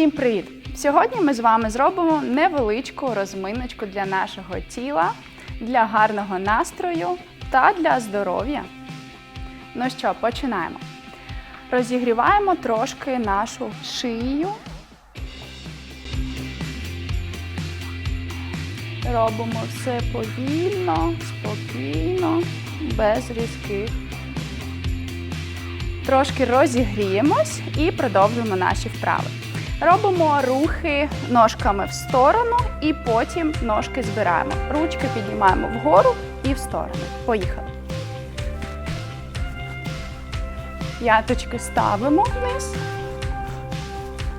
Всім привіт! Сьогодні ми з вами зробимо невеличку розминочку для нашого тіла, для гарного настрою та для здоров'я. Ну що, починаємо. Розігріваємо трошки нашу шию. Робимо все повільно, спокійно, без різких. Трошки розігріємось і продовжуємо наші вправи. Робимо рухи ножками в сторону і потім ножки збираємо. Ручки піднімаємо вгору і в сторону. Поїхали. П'яточки ставимо вниз,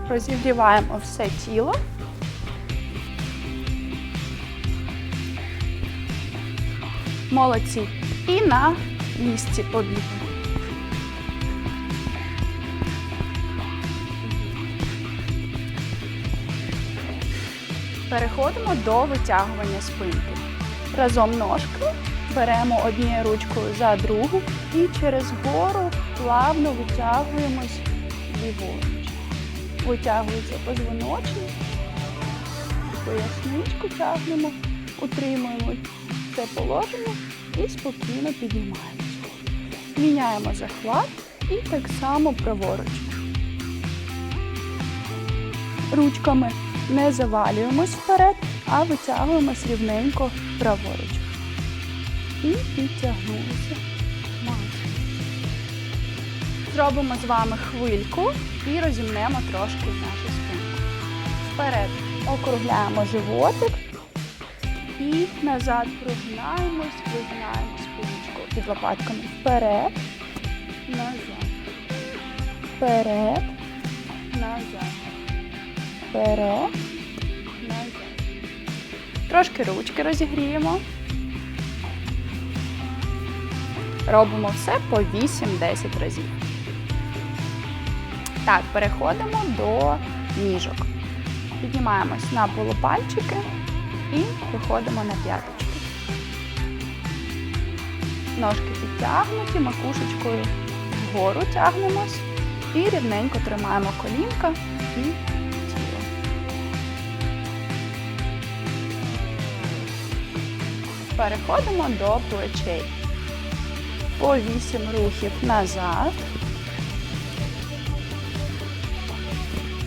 розігріваємо все тіло. Молодці. І на місці побігли. Переходимо до витягування спинки. Разом ножки беремо однією ручкою за другу і через гору плавно витягуємось ліворуч. Витягується позвоночник, поясничку тягнемо, утримуємо це положення і спокійно піднімаємося. Міняємо захват і так само праворуч. Ручками не завалюємось вперед, а витягуємось рівненько праворуч. І підтягнулися. Зробимо з вами хвильку і розімнемо трошки нашу спинку. Вперед округляємо животик і назад прогинаємось, вигинаємо спиночку під лопатками. Вперед, назад. Вперед, назад. Вперед. Трошки ручки розігріємо. Робимо все по 8-10 разів. Так, переходимо до ніжок. Піднімаємось на полупальчики і виходимо на п'яточки. Ножки підтягнуті, макушечкою вгору тягнемось і рівненько тримаємо колінка і Переходимо до плечей. По 8 рухів назад.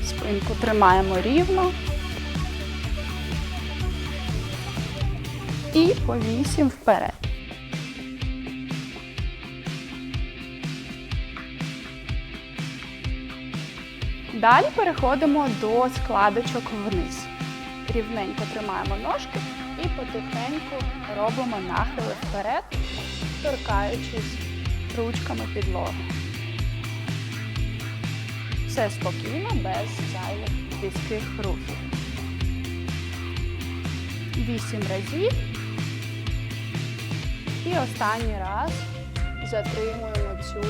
Спинку тримаємо рівно. І по 8 вперед. Далі переходимо до складочок вниз. Рівненько тримаємо ножки і потихеньку робимо нахили вперед, торкаючись ручками підлоги. Все спокійно, без зайвих різких рухів. Вісім разів. І останній раз затримуємо цю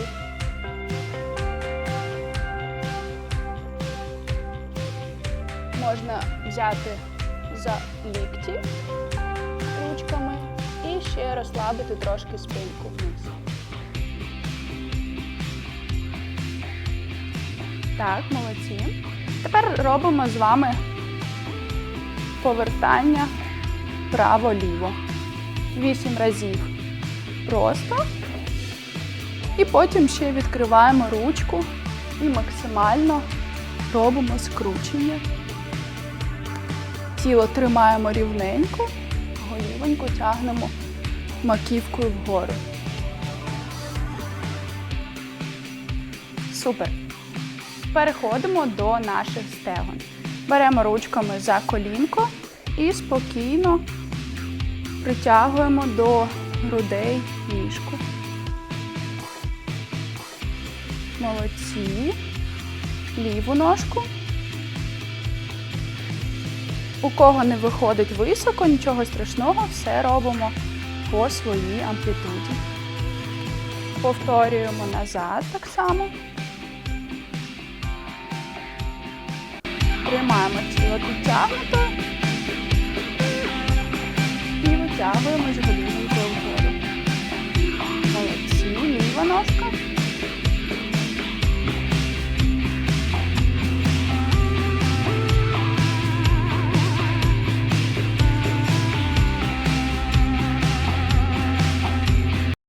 можна взяти за лікті ручками і ще розслабити трошки спинку вниз. Так, молодці. Тепер робимо з вами повертання право-ліво. Вісім разів просто. І потім ще відкриваємо ручку і максимально робимо скручення. Тіло тримаємо рівненько, голівоньку тягнемо маківкою вгору. Супер. Переходимо до наших стегон. Беремо ручками за колінко і спокійно притягуємо до грудей ніжку. Молодці. Ліву ножку. У кого не виходить високо, нічого страшного, все робимо по своїй амплітуді. Повторюємо назад так само. Тримаємо тіло підтягнуто і витягуємо з